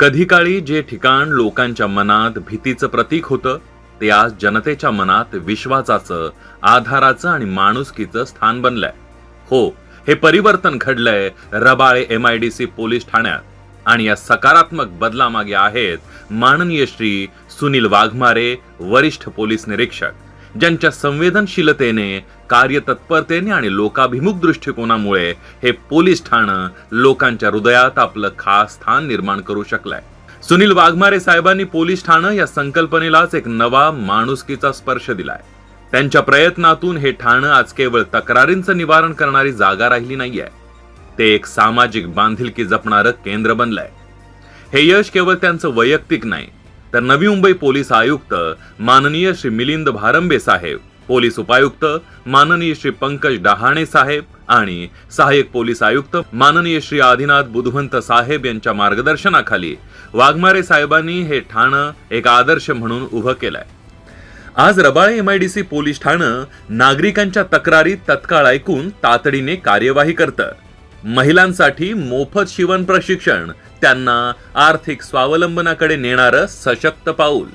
कधी काळी जे ठिकाण लोकांच्या मनात भीतीचं प्रतीक होतं ते आज जनतेच्या मनात विश्वासाचं आधाराचं आणि माणुसकीचं स्थान बनलंय. हो हे परिवर्तन घडलंय Rabale M I D C police ठाण्यात आणि या सकारात्मक बदलामागे आहेत माननीय श्री सुनील वाघमारे वरिष्ठ पोलीस निरीक्षक. ज्यांच्या संवेदनशीलतेने कार्यतत्परतेने आणि लोकाभिमुख दृष्टिकोनामुळे हे पोलीस ठाणं लोकांच्या हृदयात आपलं खास स्थान निर्माण करू शकलंय. सुनील वाघमारे साहेबांनी पोलीस ठाणं या संकल्पनेलाच एक नवा माणुसकीचा स्पर्श दिलाय. त्यांच्या प्रयत्नातून हे ठाणं आज केवळ तक्रारींचं निवारण करणारी जागा राहिली नाहीये. ते एक सामाजिक बांधिलकी जपणारं केंद्र बनलंय. हे यश केवळ त्यांचं वैयक्तिक नाही तर नवी मुंबई पोलीस आयुक्त माननीय श्री मिलिंद भारंबे साहेब पोलीस उपायुक्त माननीय श्री पंकज डहाणे साहेब आणि सहाय्यक पोलीस आयुक्त माननीय श्री आदिनाथ बुधवंत साहेब यांच्या मार्गदर्शनाखाली वाघमारे साहेबांनी हे ठाणं एक आदर्श म्हणून उभं केलंय. आज रबाळे एमआयडीसी पोलीस ठाणं नागरिकांच्या तक्रारी तत्काळ ऐकून तातडीने कार्यवाही करतं. महिलांसाठी मोफत शिवण प्रशिक्षण त्यांना आर्थिक स्वावलंबनाकडे नेणारं सशक्त पाऊल.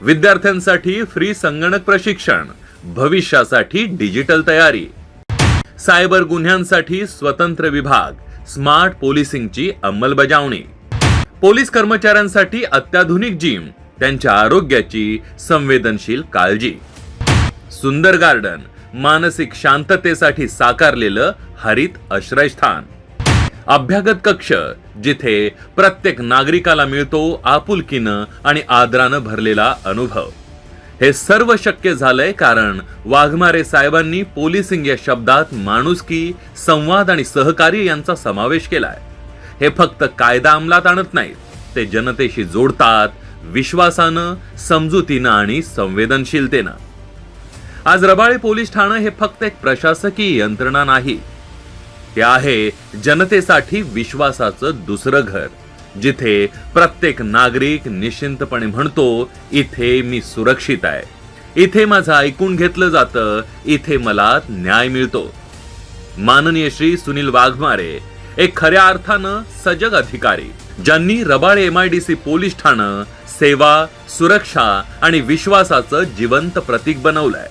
विद्यार्थ्यांसाठी फ्री संगणक प्रशिक्षण भविष्यासाठी डिजिटल तयारी. सायबर गुन्ह्यांसाठी स्वतंत्र विभाग स्मार्ट पोलिसिंगची अंमलबजावणी. पोलीस कर्मचाऱ्यांसाठी अत्याधुनिक जिम त्यांच्या आरोग्याची संवेदनशील काळजी. सुंदर गार्डन मानसिक शांततेसाठी साकारलेलं हरित आश्रयस्थान. अभ्यागत कक्ष जिथे प्रत्येक नागरिकाला मिळतो आपुलकीनं आणि आदरानं भरलेला अनुभव. हे सर्व शक्य झालंय कारण वाघमारे साहेबांनी पोलिसिंग या शब्दात माणुसकी संवाद आणि सहकार्य यांचा समावेश केलाय. हे फक्त कायदा अंमलात आणत नाहीत ते जनतेशी जोडतात विश्वासानं समजुतीनं आणि संवेदनशीलतेनं. आज रबाळे पोलीस ठाणं हे फक्त एक प्रशासकीय यंत्रणा नाही ते आहे जनतेसाठी विश्वासाचं दुसरं घर. जिथे प्रत्येक नागरिक निश्चिंतपणे म्हणतो इथे मी सुरक्षित आहे. इथे माझं ऐकून घेतलं जातं इथे मला न्याय मिळतो. माननीय श्री सुनील वाघमारे एक खऱ्या अर्थानं सजग अधिकारी ज्यांनी रबाळे एमआयडीसी पोलीस ठाणं सेवा सुरक्षा आणि विश्वासाचं जिवंत प्रतीक बनवलंय.